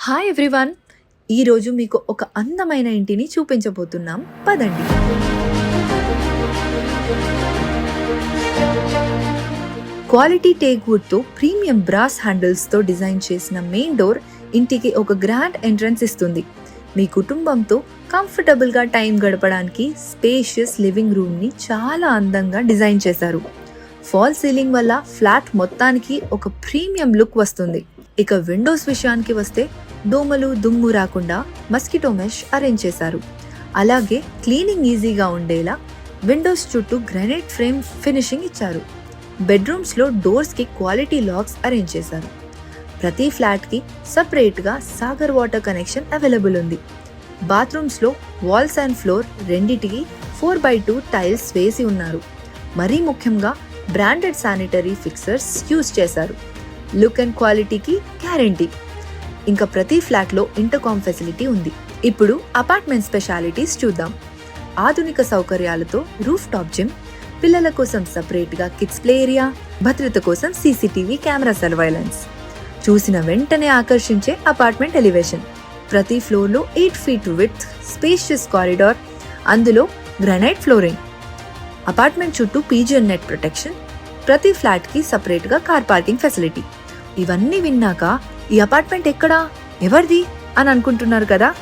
Hi everyone ఈరోజు మీకు ఒక అందమైన ఇంటిని చూపించబోతున్నాం. పదండి. క్వాలిటీ టేక్ వుడ్తో ప్రీమియం బ్రాస్ హ్యాండిల్స్తో డిజైన్ చేసిన మెయిన్ డోర్ ఇంటికి ఒక గ్రాండ్ ఎంట్రన్స్ ఇస్తుంది. మీ కుటుంబంతో కంఫర్టబుల్గా టైం గడపడానికి స్పేషియస్ లివింగ్ రూమ్ని చాలా అందంగా డిజైన్ చేశారు. ఫాల్ సీలింగ్ వల్ల ఫ్లాట్ మొత్తానికి ఒక ప్రీమియం లుక్ వస్తుంది. ఇక విండోస్ విషయానికి వస్తే దోమలు దుమ్ము రాకుండా మస్కిటో మెష్ అరేంజ్ చేశారు. అలాగే క్లీనింగ్ ఈజీగా ఉండేలా విండోస్ చుట్టూ గ్రానైట్ ఫ్రేమ్ ఫినిషింగ్ ఇచ్చారు. బెడ్రూమ్స్లో డోర్స్కి క్వాలిటీ లాక్స్ అరేంజ్ చేశారు. ప్రతి ఫ్లాట్కి సపరేట్గా సాగర్ వాటర్ కనెక్షన్ అవైలబుల్ ఉంది. బాత్రూమ్స్లో వాల్స్ అండ్ ఫ్లోర్ రెండిటికి ఫోర్ బై టూ టైల్స్ వేసి ఉన్నారు. మరీ ముఖ్యంగా బ్రాండెడ్ శానిటరీ ఫిక్సర్స్ యూజ్ చేశారు. లుక్ అండ్ క్వాలిటీకి గ్యారంటీ. ఇంకా ప్రతి ఫ్లాట్లో ఇంటర్కామ్ ఫెసిలిటీ ఉంది. ఇప్పుడు అపార్ట్మెంట్ స్పెషాలిటీస్ చూద్దాం. ఆధునిక సౌకర్యాలతో రూఫ్ టాప్ జిమ్ పిల్లల కోసం సపరేట్గా కిడ్స్ ప్లే ఏరియా భద్రత కోసం సీసీటీవీ కెమెరా సర్వైలెన్స్. చూసిన వెంటనే ఆకర్షించే అపార్ట్మెంట్ ఎలివేషన్. ప్రతి ఫ్లోర్లో eight feet with spacious corridor అందులో గ్రానైట్ ఫ్లోరింగ్. అపార్ట్మెంట్ చుట్టూ పీజియన్ నెట్ ప్రొటెక్షన్. ప్రతి ఫ్లాట్కి సపరేట్గా కార్ పార్కింగ్ ఫెసిలిటీ. ఇవన్నీ విన్నాక ఈ అపార్ట్మెంట్ ఎక్కడా? ఎవరిది? అని అనుకుంటున్నారు కదా.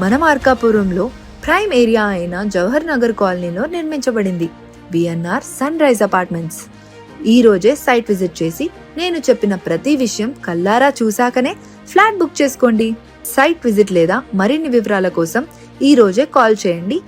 మన మార్కాపురంలో ప్రైమ్ ఏరియా అయిన జవహర్ నగర్ కాలనీలో నిర్మించబడింది బిఎన్ఆర్ సన్ రైజ్ అపార్ట్మెంట్స్. ఈ రోజే సైట్ విజిట్ చేసి నేను చెప్పిన ప్రతి విషయం కల్లారా చూశాకనే ఫ్లాట్ బుక్ చేసుకోండి. సైట్ విజిట్ లేదా మరిన్ని వివరాల కోసం ఈ రోజే కాల్ చేయండి.